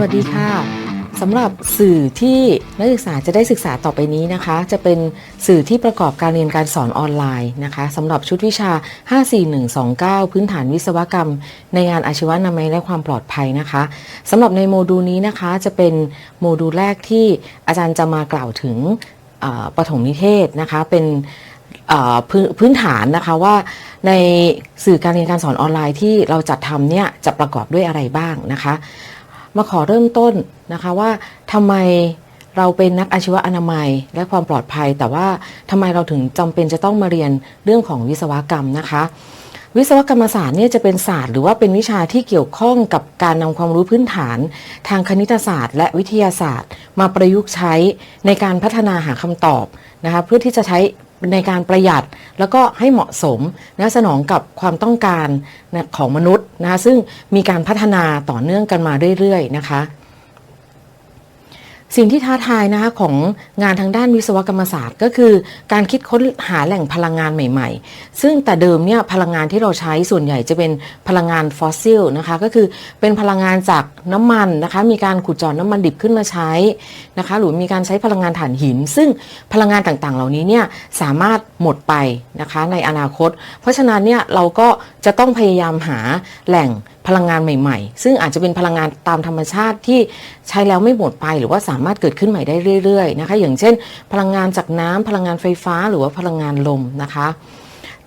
วัสดีค่ะสำหรับสื่อที่นักศึกษาจะได้ศึกษาต่อไปนี้นะคะ จะเป็นสื่อที่ประกอบการเรียนการสอนออนไลน์นะคะสำหรับชุดวิชา 54129 พื้นฐานวิศวกรรม ในงานอาชีวนามัยและความปลอดภัยนะคะสำหรับในโมดูลนี้นะคะจะเป็นโมดูลแรกที่อาจารย์จะมากล่าวถึงปฐมนิเทศนะคะเป็นเอ่อพื้นพื้นฐานนะคะว่าในสื่อการเรียนการสอนออนไลน์ที่เราจัดทำเนี่ยจะประกอบด้วยอะไรบ้างนะคะ มาขอเริ่มต้นนะคะว่าทำไมเราเป็นนักอาชีวะอนามัยและความปลอดภัย แต่ว่าทำไมเราถึงจำเป็นจะต้องมาเรียนเรื่องของวิศวกรรมนะคะ วิศวกรรมศาสตร์เนี่ยจะเป็นศาสตร์ หรือว่าเป็นวิชาที่เกี่ยวข้องกับการนำความรู้พื้นฐาน ทางคณิตศาสตร์ และวิทยาศาสตร์ มาประยุกต์ใช้ในการพัฒนาหาคำตอบนะคะเพื่อที่จะใช้ ในการประหยัดแล้วก็ให้เหมาะสมนะสนองกับความต้องการนะของมนุษย์นะคะซึ่งมีการพัฒนาต่อเนื่องกันมาเรื่อยๆนะคะ สิ่งที่ท้าทายนะคะของงานทางด้านวิศวกรรมศาสตร์ ก็คือการคิดค้นหาแหล่งพลังงานใหม่ ๆ ซึ่งแต่เดิมเนี่ยพลังงานที่เราใช้ส่วนใหญ่จะเป็นพลังงานฟอสซิลนะคะก็คือเป็นพลังงานจากน้ำมันนะคะมีการขุดเจาะน้ำมันดิบขึ้นมาใช้นะคะหรือมีการใช้พลังงานถ่านหิน ซึ่งพลังงานต่างๆ เหล่านี้เนี่ยสามารถหมดไปนะคะในอนาคต เพราะฉะนั้นเนี่ยเราก็จะต้องพยายามหาแหล่ง พลังงานใหม่ ๆ ซึ่งอาจจะเป็นพลังงานตามธรรมชาติที่ใช้แล้วไม่หมดไป หรือว่าสามารถเกิดขึ้นใหม่ได้เรื่อยๆนะคะอย่างเช่น พลังงานจากน้ำพลังงานไฟฟ้าหรือว่าพลังงานลมนะคะ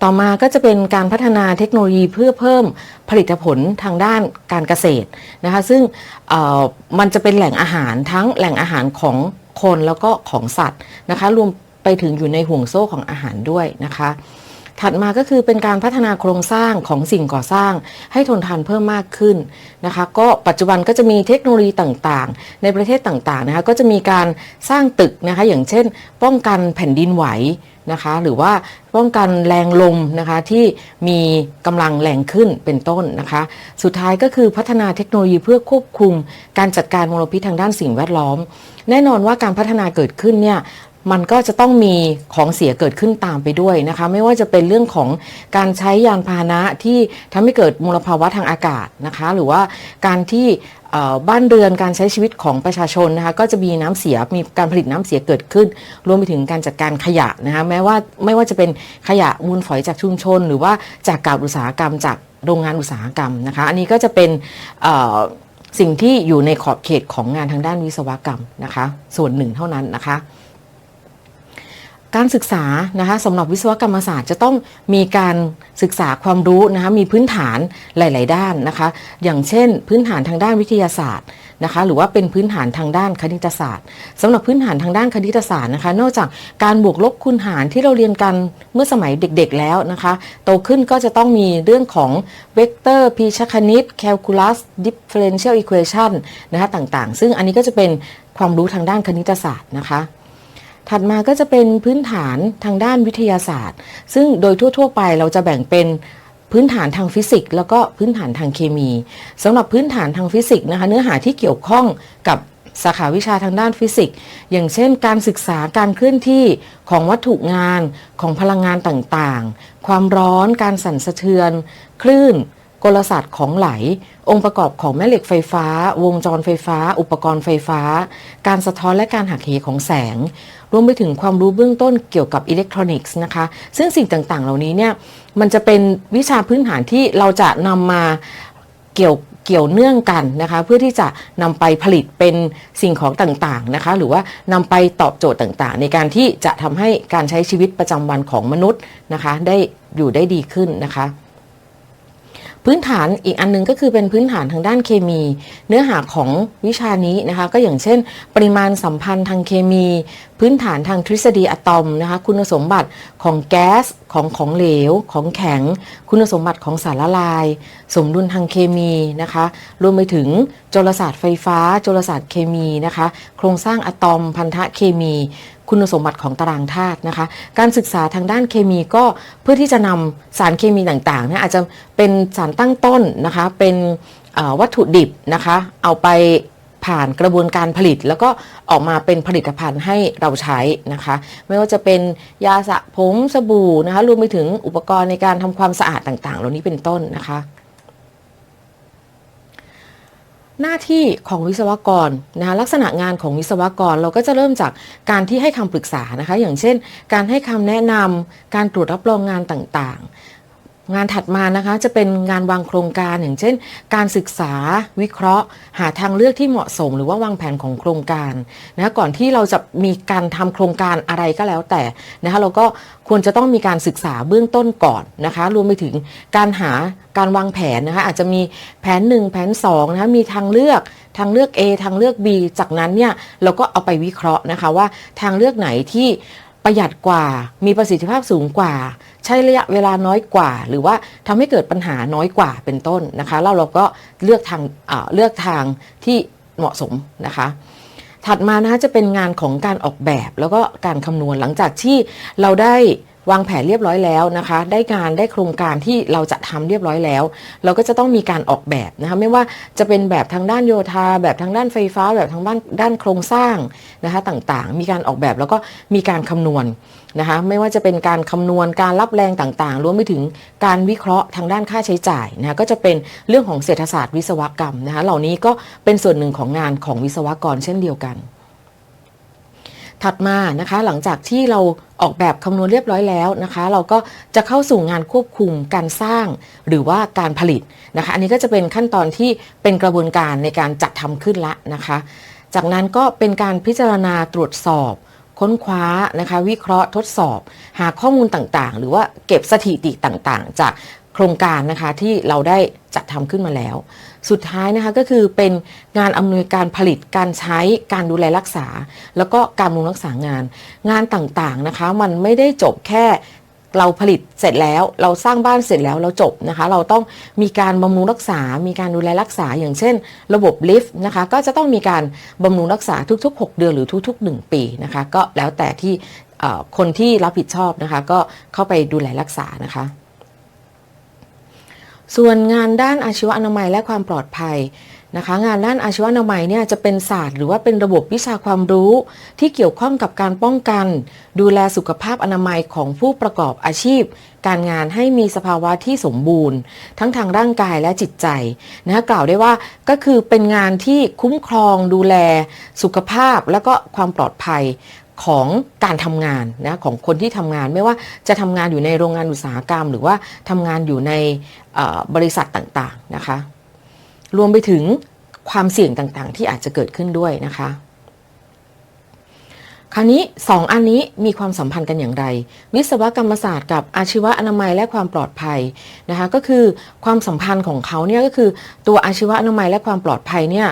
ต่อมาก็จะเป็นการพัฒนาเทคโนโลยีเพื่อเพิ่มผลิตผลทางด้านการเกษตรนะคะซึ่งมันจะเป็นแหล่งอาหารทั้งแหล่งอาหารของคนแล้วก็ของสัตว์นะคะรวมไปถึงอยู่ในห่วงโซ่ของอาหารด้วยนะคะ ถัดมาก็คือเป็นการพัฒนาโครงสร้างของสิ่งก่อสร้าง ให้ทนทานเพิ่มมากขึ้นนะคะ ก็ปัจจุบันก็จะมีเทคโนโลยีต่างๆ ในประเทศต่างๆนะคะก็จะมีการสร้างตึกนะคะอย่างเช่น ป้องกันแผ่นดินไหวนะคะหรือว่าป้องกันแรงลมนะคะที่มีกำลังแรงขึ้นเป็นต้นนะคะ สุดท้ายก็คือพัฒนาเทคโนโลยีเพื่อควบคุม การจัดการมลพิษทางด้านสิ่งแวดล้อม แน่นอนว่าการพัฒนาเกิดขึ้นเนี่ย มันก็จะต้องมีของเสียเกิดขึ้นตามไปด้วยนะคะ ไม่ว่าจะเป็นเรื่องของการใช้ยานพาหนะที่ทำให้เกิดมลภาวะทางอากาศนะคะ หรือว่าการที่บ้านเรือนการใช้ชีวิตของประชาชนนะคะก็จะมีน้ำเสียมีการผลิตน้ำเสียเกิดขึ้น รวมไปถึงการจัดการขยะนะคะแม้ว่าไม่ว่าจะเป็นขยะมูลฝอยจากชุมชน หรือว่าจากกาบอุตสาหกรรม จากโรงงานอุตสาหกรรมนะคะอันนี้ก็จะเป็นสิ่งที่อยู่ในขอบเขตของงานทางด้านวิศวกรรมนะคะ ส่วนหนึ่งเท่านั้นนะคะ การศึกษานะคะสำหรับวิศวกรรมศาสตร์จะต้องมีการศึกษาความรู้นะคะมีพื้นฐานหลาย ๆ ด้านนะคะ อย่างเช่น พื้นฐานทางด้านวิทยาศาสตร์นะคะหรือว่าเป็นพื้นฐานทางด้านคณิตศาสตร์สำหรับพื้นฐานทางด้านคณิตศาสตร์นะคะ นอกจากการบวกลบคูณหารที่เราเรียนกันเมื่อสมัยเด็ก ๆ แล้วนะคะ โตขึ้นก็จะต้องมีเรื่องของเวกเตอร์พีชคณิตแคลคูลัสดิฟเฟเรนเชียลอีควอชันนะคะต่าง ๆ ซึ่งอันนี้ก็จะเป็นความรู้ทางด้านคณิตศาสตร์นะคะ ถัดมาก็จะเป็นพื้นฐานทางด้านวิทยาศาสตร์ ซึ่งโดยทั่ว ๆ ไปเราจะแบ่งเป็นพื้นฐานทางฟิสิกส์แล้วก็พื้นฐานทางเคมีสำหรับพื้นฐานทางฟิสิกส์นะคะเนื้อหาที่เกี่ยวข้องกับสาขาวิชาทางด้านฟิสิกส์อย่างเช่น การศึกษาการเคลื่อนที่ของวัตถุงานของพลังงานต่างๆ ความร้อน การสั่นสะเทือน คลื่น กลศาสตร์ของไหล องค์ประกอบของแม่เหล็กไฟฟ้า วงจรไฟฟ้า อุปกรณ์ไฟฟ้า การสะท้อนและการหักเหของแสง รวมไปถึงความรู้เบื้องต้นเกี่ยวกับอิเล็กทรอนิกส์นะคะ ซึ่งสิ่งต่างๆ เหล่านี้เนี่ย มันจะเป็นวิชาพื้นฐานที่เราจะนำมาเกี่ยวเกี่ยวเนื่องกันนะคะ เพื่อที่จะนำไปผลิตเป็นสิ่งของต่างๆนะคะ หรือว่านำไปตอบโจทย์ต่างๆ ในการที่จะทำให้การใช้ชีวิตประจำวันของมนุษย์นะคะ ได้อยู่ได้ดีขึ้นนะคะ พื้นฐานอีกอันหนึงก็คือเป็นพื้นฐานทางด้านเคมี เนื้อหาของวิชานี้นะคะ ก็อย่างเช่น ปริมาณสัมพันธ์ทางเคมี พื้นฐานทางทฤษฎีอะตอมนะคะ คุณสมบัติของแก๊สของของเหลว ของแข็ง คุณสมบัติของสารละลาย สมดุลทางเคมีนะคะ รวมไปถึงจรศาสตร์ไฟฟ้าจรศาสตร์เคมีนะคะ โครงสร้างอะตอมพันธะเคมี คุณสมบัติของตารางธาตุนะคะ การศึกษาทางด้านเคมีก็เพื่อที่จะนำสารเคมีต่างๆเนี่ยอาจจะเป็นสารตั้งต้นนะคะเป็นวัตถุดิบนะคะเอาไปผ่านกระบวนการผลิตแล้วก็ออกมาเป็นผลิตภัณฑ์ให้เราใช้นะคะ ไม่ว่าจะเป็นยาสระผมสบู่นะคะรวมไปถึงอุปกรณ์ในการทำความสะอาดต่างๆ เหล่านี้เป็นต้นนะคะ หน้าที่ของวิศวกรนะคะลักษณะงานของวิศวกรเราก็จะเริ่มจากการที่ให้คำปรึกษานะคะ อย่างเช่น การให้คำแนะนำการตรวจรับรองงานต่างๆ งานถัดมานะคะจะเป็นงานวางโครงการอย่างเช่น การศึกษาวิเคราะห์ หาทางเลือกที่เหมาะสม หรือว่าวางแผนของโครงการนะก่อนที่เราจะมีการทำโครงการอะไรก็แล้วแต่นะคะเราก็ควรจะต้องมีการศึกษาเบื้องต้นก่อนนะคะรวมไปถึงการหาการวางแผนนะคะอาจจะมีแผน 1 แผน2นะคะมีทางเลือกทางเลือก A ทางเลือก B จากนั้นเนี่ยเราก็เอาไปวิเคราะห์นะคะว่าทางเลือกไหนที่ ประหยัดกว่า มีประสิทธิภาพสูงกว่า ใช้ระยะเวลาน้อยกว่า หรือว่าทำให้เกิดปัญหาน้อยกว่าเป็นต้นนะคะ แล้วเราก็เลือกทางเเลือกทางที่เหมาะสมนะคะ ถัดมานะคะจะเป็นงานของการออกแบบแล้วก็การคำนวณหลังจากที่เราได้ วางแผนเรียบร้อยแล้วนะคะ ได้งานได้โครงการที่เราจะทำเรียบร้อยแล้ว เราก็จะต้องมีการออกแบบนะคะไม่ว่าจะเป็นแบบทางด้านโยธา แบบทางด้านไฟฟ้า แบบทางด้านด้านโครงสร้างนะคะต่างๆ มีการออกแบบแล้วก็มีการคำนวณนะคะไม่ว่าจะเป็นการคำนวณการรับแรงต่างๆรวมไปถึงการวิเคราะห์ทางด้านค่าใช้จ่ายนะคะก็จะเป็นเรื่องของเศรษฐศาสตร์วิศวกรรมนะคะเหล่านี้ก็เป็นส่วนหนึ่งของงานของวิศวกรเช่นเดียวกัน ถัดมานะคะ หลังจากที่เราออกแบบคำนวณเรียบร้อยแล้วนะคะ เราก็จะเข้าสู่งานควบคุมการสร้างหรือว่าการผลิตนะคะ อันนี้ก็จะเป็นขั้นตอนที่เป็นกระบวนการในการจัดทำขึ้นละนะคะ จากนั้นก็เป็นการพิจารณาตรวจสอบค้นคว้านะคะวิเคราะห์ทดสอบ หาข้อมูลต่างๆ หรือว่าเก็บสถิติต่างๆ จาก ครงการนะคะที่เราได้จัดทำขึ้นมาแล้ว สุดท้ายนะคะก็คือเป็นงานอำนวยการผลิตการใช้การดูแลรักษา แล้วก็การบำรุงรักษางาน งานต่างๆนะคะ มันไม่ได้จบแค่เราผลิตเสร็จแล้วเราสร้างบ้านเสร็จแล้วเราจบนะคะ เราต้องมีการบำรุงรักษา มีการดูแลรักษา อย่างเช่น ระบบลิฟต์นะคะ ก็จะต้องมีการบำรุงรักษาทุก ๆ 6 เดือนหรือทุก ๆ 1 ปีนะคะ ก็แล้วแต่ที่คนที่รับผิดชอบนะคะ ก็เข้าไปดูแลรักษานะคะ ส่วนงานด้านอาชีวอนามัยและความปลอดภัยนะคะงานด้านอาชีวอนามัยเนี่ยจะเป็นศาสตร์หรือว่าเป็นระบบวิชาความรู้ที่เกี่ยวข้องกับการป้องกัน ดูแลสุขภาพอนามัยของผู้ประกอบอาชีพ การงานให้มีสภาวะที่สมบูรณ์ ทั้งทางร่างกายและจิตใจนะคะกล่าวได้ว่าก็คือเป็นงานที่คุ้มครองดูแลสุขภาพและก็ความปลอดภัย ของการทำงานนะของคนที่ทำงานไม่ว่าจะทำงานอยู่ในโรงงานอุตสาหกรรม หรือว่าทำงานอยู่ในบริษัทต่างๆนะคะ รวมไปถึงความเสี่ยงต่างๆ ที่อาจจะเกิดขึ้นด้วยนะคะ คราวนี้ 2 อันนี้มีความสัมพันธ์กันอย่างไร วิศวกรรมศาสตร์กับอาชีวะอนามัยและความปลอดภัยนะคะก็คือความสัมพันธ์ของเขาเนี่ยก็คือตัวอาชีวะอนามัยและความปลอดภัยเนี่ย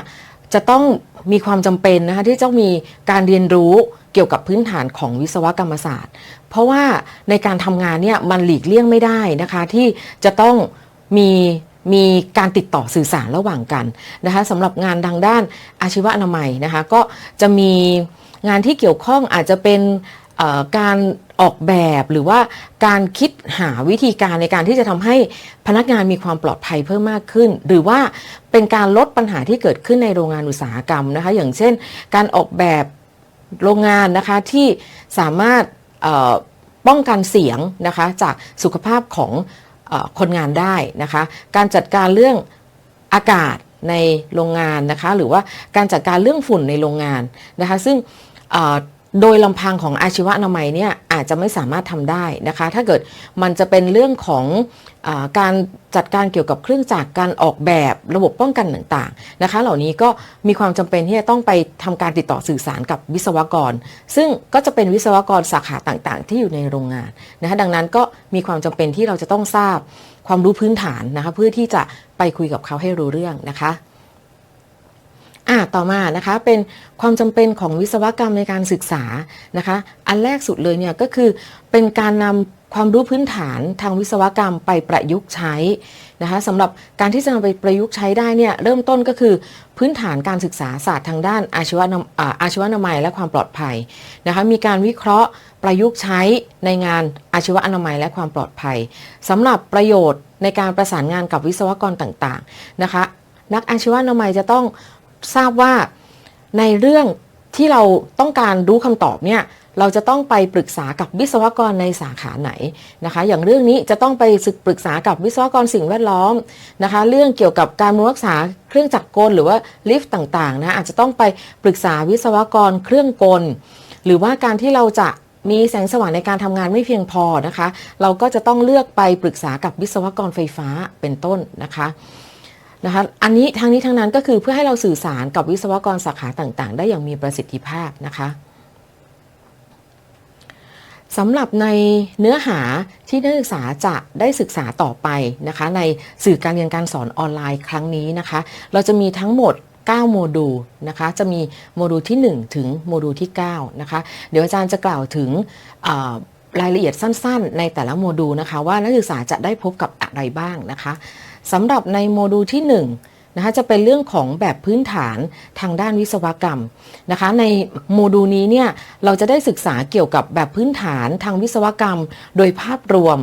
จะต้องมีความจำเป็นนะคะที่ต้องมีการเรียนรู้ กี่ยวกับพื้นฐานของวิศวกรรมศาสตร์ เพราะว่าในการทำงานเนี่ยมันหลีกเลี่ยงไม่ได้นะคะที่จะต้องมีมีการติดต่อสื่อสารระหว่างกันนะคะสำหรับงานทางด้านอาชีวะอนามัยนะคะก็จะมีงานที่เกี่ยวข้องอาจจะเป็นการออกแบบหรือว่าการคิดหาวิธีการในการที่จะทำให้พนักงานมีความปลอดภัยเพิ่มมากขึ้น หรือว่าเป็นการลดปัญหาที่เกิดขึ้นในโรงงานอุตสาหกรรมนะคะอย่างเช่น การออกแบบ โรงงานนะคะที่สามารถป้องกันเสียงนะคะจากสุขภาพของคนงานได้นะคะการจัดการเรื่องอากาศในโรงงานนะคะหรือว่าการจัดการเรื่องฝุ่นในโรงงานนะคะซึ่ง โดยลำพังของอาชีวะนามัยเนี่ยอาจจะไม่สามารถทำได้นะคะ ถ้าเกิดมันจะเป็นเรื่องของอการจัดการเกี่ยวกับเครื่องจักรการออกแบบระบบป้องกันต่างๆนะคะ เหล่านี้ก็มีความจำเป็นที่จะต้องไปทำการติดต่อสื่อสารกับวิศวกร ซึ่งก็จะเป็นวิศวกรสาขาต่างๆ ที่อยู่ในโรงงานนะคะดังนั้นก็มีความจำเป็นที่เราจะต้องทราบความรู้พื้นฐานนะคะเพื่อที่จะไปคุยกับเขาให้รู้เรื่องนะคะ อ่าต่อมานะคะเป็นความจำเป็นของวิศวกรรมในการศึกษานะคะ อันแรกสุดเลยเนี่ยก็คือเป็นการนำความรู้พื้นฐานทางวิศวกรรมไปประยุกต์ใช้นะคะสำหรับการที่จะนำไปประยุกต์ใช้ได้เนี่ยเริ่มต้นก็คือพื้นฐานการศึกษาศาสตร์ทางด้านอาชีวนาอาชีวนามัยและความปลอดภัยนะคะมีการวิเคราะห์ประยุกต์ใช้ในงานอาชีวอนามัยและความปลอดภัยสำหรับประโยชน์ในการประสานงานกับวิศวกรต่างๆนะคะนักอาชีวนามัยจะต้อง ทราบว่าในเรื่องที่เราต้องการรู้คำตอบเนี่ยเราจะต้องไปปรึกษากับวิศวกรในสาขาไหนนะคะ อย่างเรื่องนี้จะต้องไปศึกปรึกษากับวิศวกรสิ่งแวดล้อมนะคะ เรื่องเกี่ยวกับการรักษาเครื่องจักรกลหรือว่าลิฟต์ต่างๆนะอาจจะต้องไปปรึกษาวิศวกรเครื่องกล หรือว่าการที่เราจะมีแสงสว่างในการทำงานไม่เพียงพอนะคะ เราก็จะต้องเลือกไปปรึกษากับวิศวกรไฟฟ้าเป็นต้นนะคะ นะคะอันนี้ทางนี้ทางนั้นก็คือเพื่อให้เราสื่อสารกับวิศวกรสาขาต่างๆ ได้อย่างมีประสิทธิภาพนะคะสำหรับในเนื้อหาที่นักศึกษาจะได้ศึกษาต่อไปนะคะ ในสื่อการเรียนการสอนออนไลน์ครั้งนี้นะคะ เราจะมีทั้งหมด 9 โมดูลนะคะ จะมีโมดูลที่ 1 ถึงโมดูลที่9นะคะ เดี๋ยวอาจารย์จะกล่าวถึงรายละเอียดสั้น ๆ ในแต่ละโมดูลนะคะ ว่านักศึกษาจะได้พบกับอะไรบ้างนะคะ สำหรับในโมดูลที่1นะคะจะเป็นเรื่องของแบบพื้นฐานทางด้านวิศวกรรมนะคะในโมดูลนี้เนี่ยเราจะได้ศึกษาเกี่ยวกับแบบพื้นฐานทางวิศวกรรม โดยภาพรวม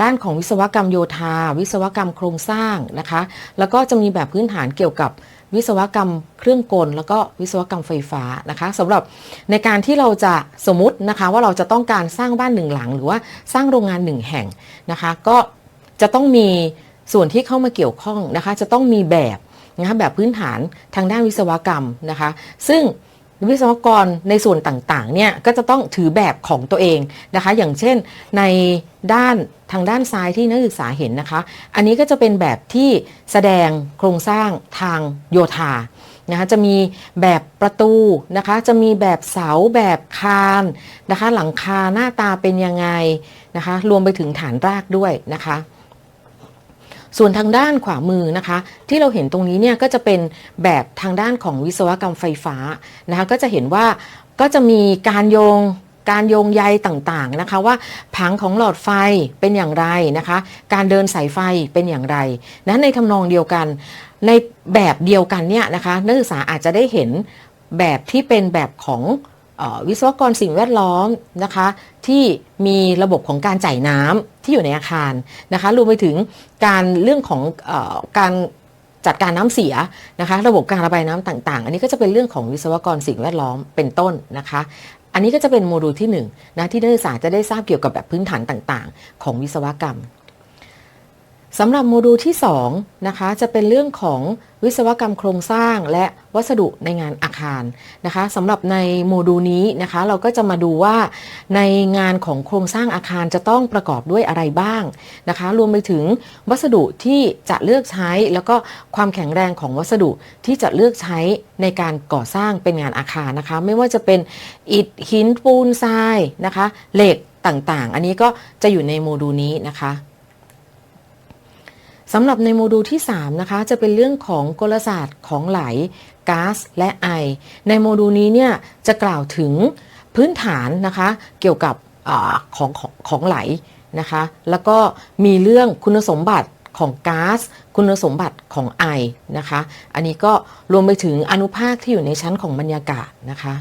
ด้านของวิศวกรรมโยธา วิศวกรรมโครงสร้างนะคะ แล้วก็จะมีแบบพื้นฐานเกี่ยวกับวิศวกรรมเครื่องกล แล้วก็วิศวกรรมไฟฟ้านะคะสำหรับในการที่เราจะสมมตินะคะว่าเราจะต้องการสร้างบ้านหนึ่งหลัง หรือว่าสร้างโรงงานหนึ่งแห่งนะคะ ก็จะต้องมี ส่วนที่เข้ามาเกี่ยวข้องนะคะจะต้องมีแบบนะคะแบบพื้นฐานทางด้านวิศวกรรมนะคะ ซึ่งวิศวกรในส่วนต่างๆเนี่ยก็จะต้องถือแบบของตัวเองนะคะ อย่างเช่นในด้านทางด้านซ้ายที่นักศึกษาเห็นนะคะ อันนี้ก็จะเป็นแบบที่แสดงโครงสร้างทางโยธานะคะจะมีแบบประตูนะคะ จะมีแบบเสาแบบคานนะคะ หลังคาหน้าตาเป็นยังไงนะคะ รวมไปถึงฐานรากด้วยนะคะ ส่วนทางด้านขวามือนะคะ ที่เราเห็นตรงนี้เนี่ยก็จะเป็นแบบทางด้านของวิศวกรรมไฟฟ้านะคะก็จะเห็นว่าก็จะมีการโยงการโยงใยต่างๆนะคะว่าผังของหลอดไฟเป็นอย่างไรนะคะ การเดินสายไฟเป็นอย่างไรนะในทำนองเดียวกัน ในแบบเดียวกันเนี่ยนะคะนักศึกษาอาจจะได้เห็นแบบที่เป็นแบบของ วิศวกรสิ่งแวดล้อมนะคะที่มีระบบของการจ่ายน้ำที่อยู่ในอาคารนะคะรวมไปถึงการเรื่องของอการจัดการน้ำเสียนะคะระบบการระบายน้ำต่าง ๆ อันนี้ก็จะเป็นเรื่องของวิศวกรสิ่งแวดล้อมเป็นต้นนะคะ อันนี้ก็จะเป็นโมดูลที่1นงนะที่นักศึกษาจะได้ทราบเกี่ยวกับแบบพื้นฐานต่าง ๆ ของวิศวกรรม สำหรับโมดูลที่2นะคะจะเป็นเรื่องของวิศวกรรมโครงสร้างและวัสดุในงานอาคารนะคะสำหรับในโมดูลนี้นะคะเราก็จะมาดูว่าในงานของโครงสร้างอาคารจะต้องประกอบด้วยอะไรบ้างนะคะรวมไปถึงวัสดุที่จะเลือกใช้ แล้วก็ความแข็งแรงของวัสดุที่จะเลือกใช้ในการก่อสร้างเป็นงานอาคารนะคะไม่ว่าจะเป็นอิฐหินปูนทรายนะคะเหล็กต่างๆ อันนี้ก็จะอยู่ในโมดูลนี้นะคะ สำหรับในโมดูลที่ 3 นะคะ จะเป็นเรื่องของกลศาสตร์ของไหลก๊าซและไอ ในโมดูลนี้เนี่ยจะกล่าวถึงพื้นฐานนะคะเกี่ยวกับอของของของไหลนะคะ แล้วก็มีเรื่องคุณสมบัติของก๊าซคุณสมบัติของไอนะคะ อันนี้ก็รวมไปถึงอนุภาคที่อยู่ในชั้นของบรรยากาศนะคะ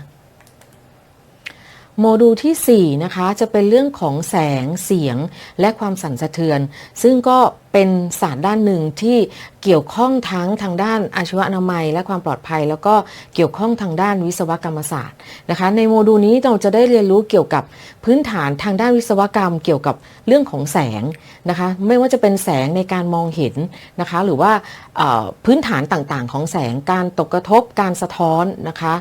โมดูลที่4นะคะจะเป็นเรื่องของแสงเสียงและความสั่นสะเทือน ซึ่งก็เป็นศาสตร์ด้านหนึ่งที่เกี่ยวข้องทั้งทางด้านอาชีวอนามัย และความปลอดภัย แล้วก็เกี่ยวข้องทางด้านวิศวกรรมศาสตร์นะคะ ในโมดูลนี้เราจะได้เรียนรู้เกี่ยวกับพื้นฐานทางด้านวิศวกรรม เกี่ยวกับเรื่องของแสงนะคะ ไม่ว่าจะเป็นแสงในการมองเห็นนะคะ หรือว่าพื้นฐานต่างๆ ของแสงการตกกระทบการสะท้อนนะคะ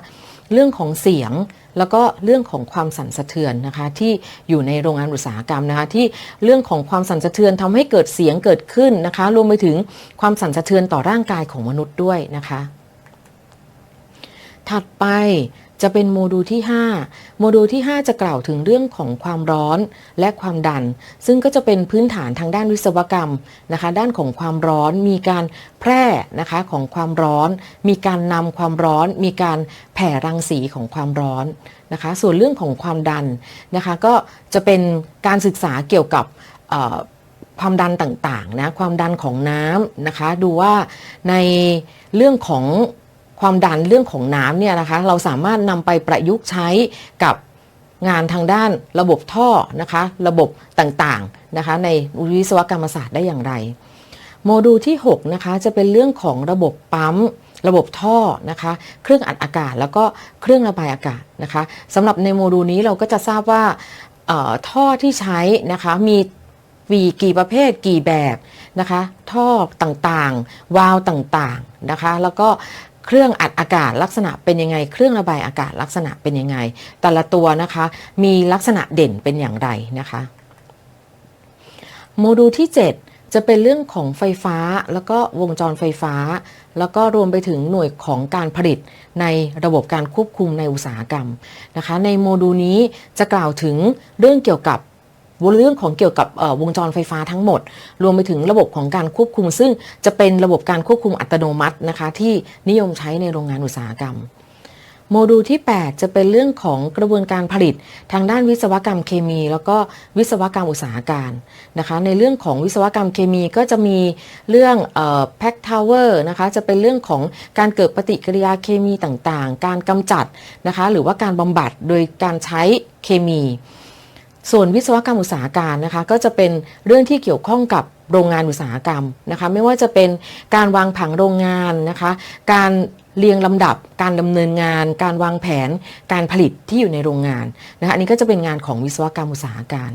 เรื่องของเสียง แล้วก็เรื่องของความสั่นสะเทือนนะคะที่อยู่ในโรงงานอุตสาหกรรมนะคะที่เรื่องของความสั่นสะเทือนทำให้เกิดเสียงเกิดขึ้นนะคะ รวมไปถึงความสั่นสะเทือนต่อร่างกายของมนุษย์ด้วยนะคะ ถัดไป จะเป็นโมดูลที่ 5 โมดูลที่ 5 จะกล่าวถึงเรื่องของความร้อนและความดัน ซึ่งก็จะเป็นพื้นฐานทางด้านวิศวกรรมนะคะ ด้านของความร้อนมีการแพร่นะคะของความร้อน มีการนำความร้อน มีการแผ่รังสีของความร้อนนะคะ ส่วนเรื่องของความดันนะคะก็จะเป็นการศึกษาเกี่ยวกับความดันต่างๆนะความดันของน้ำนะคะ ดูว่าในเรื่องของ ความดันเรื่องของน้ำเนี่ยนะคะ เราสามารถนำไปประยุกต์ใช้กับงานทางด้านระบบท่อนะคะ ระบบต่างๆนะคะ ในวิศวกรรมศาสตร์ได้อย่างไร โมดูลที่ 6 นะคะ จะเป็นเรื่องของระบบปั๊ม ระบบท่อนะคะ เครื่องอัดอากาศ แล้วก็เครื่องระบายอากาศนะคะสำหรับในโมดูลนี้เราก็จะทราบว่าท่อที่ใช้นะคะมีมีกี่ประเภทกี่แบบนะคะ ท่อต่างๆ วาล์วต่างๆนะคะ แล้วก็ เครื่องอัดอากาศลักษณะเป็นยังไง เครื่องระบายอากาศลักษณะเป็นยังไง แต่ละตัวนะคะมีลักษณะเด่นเป็นอย่างไรนะคะ โมดูลที่ 7 จะเป็นเรื่องของไฟฟ้า แล้วก็วงจรไฟฟ้า แล้วก็รวมไปถึงหน่วยของการผลิตในระบบการควบคุมในอุตสาหกรรมนะคะ ในโมดูลนี้จะกล่าวถึงเรื่องเกี่ยวกับ เรื่องของเกี่ยวกับวงจรไฟฟ้าทั้งหมด รวมไปถึงระบบของการควบคุม ซึ่งจะเป็นระบบการควบคุมอัตโนมัตินะคะที่นิยมใช้ในโรงงานอุตสาหกรรม โมดูลที่ 8 จะเป็นเรื่องของกระบวนการผลิต ทางด้านวิศวกรรมเคมี แล้วก็วิศวกรรมอุตสาหการนะคะในเรื่องของวิศวกรรมเคมีก็จะมีเรื่องแพ็กทาวเวอร์นะคะจะเป็นเรื่องของการเกิดปฏิกิริยาเคมีต่างๆ การกำจัดนะคะหรือว่าการบำบัดโดยการใช้เคมี ส่วนวิศวกรรมอุตสาหการนะคะก็จะเป็นเรื่องที่เกี่ยวข้องกับโรงงานอุตสาหกรรมนะคะไม่ว่าจะเป็นการวางผังโรงงานนะคะการเรียงลำดับการดำเนินงาน การวางแผนการผลิตที่อยู่ในโรงงานนะคะอันนี้ก็จะเป็นงานของวิศวกรรมอุตสาหการ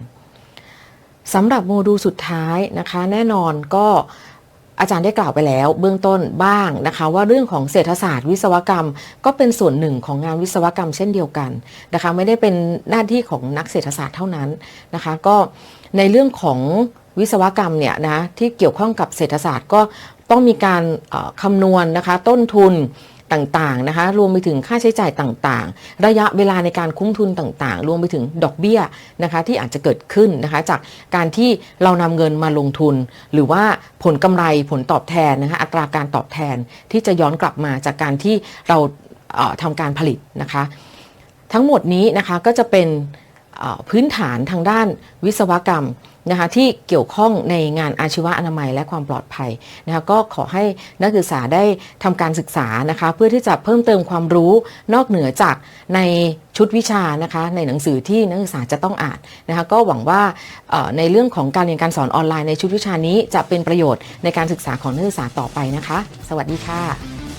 สำหรับโมดูลสุดท้ายนะคะแน่นอนก็ อาจารย์ได้กล่าวไปแล้วเบื้องต้นบ้างนะคะ ว่าเรื่องของเศรษฐศาสตร์วิศวกรรม ก็เป็นส่วนหนึ่งของงานวิศวกรรมเช่นเดียวกันนะคะไม่ได้เป็นหน้าที่ของนักเศรษฐศาสตร์เท่านั้นนะคะ ก็ในเรื่องของวิศวกรรมเนี่ยนะที่เกี่ยวข้องกับเศรษฐศาสตร์ก็ต้องมีการคำนวณนะคะต้นทุน ต่างๆนะคะรวมไปถึงค่าใช้จ่ายต่างๆ ระยะเวลาในการคุ้มทุนต่างๆ รวมไปถึงดอกเบี้ยนะคะที่อาจจะเกิดขึ้นนะคะจากการที่เรานำเงินมาลงทุน หรือว่าผลกำไรผลตอบแทนนะคะอัตราการตอบแทนที่จะย้อนกลับมาจากการที่เราเอ่อทำการผลิตนะคะ ทั้งหมดนี้นะคะก็จะเป็น พื้นฐานทางด้านวิศวกรรมนะคะที่เกี่ยวข้องในงานอาชีวะอนามัยและความปลอดภัยนะคะก็ขอให้นักศึกษาได้ทำการศึกษานะคะเพื่อที่จะเพิ่มเติมความรู้นอกเหนือจากในชุดวิชานะคะในหนังสือที่นักศึกษาจะต้องอ่านนะคะก็หวังว่าในเรื่องของการเรียนการสอนออนไลน์ในชุดวิชานี้จะเป็นประโยชน์ในการศึกษาของนักศึกษาต่อไปนะคะ สวัสดีค่ะ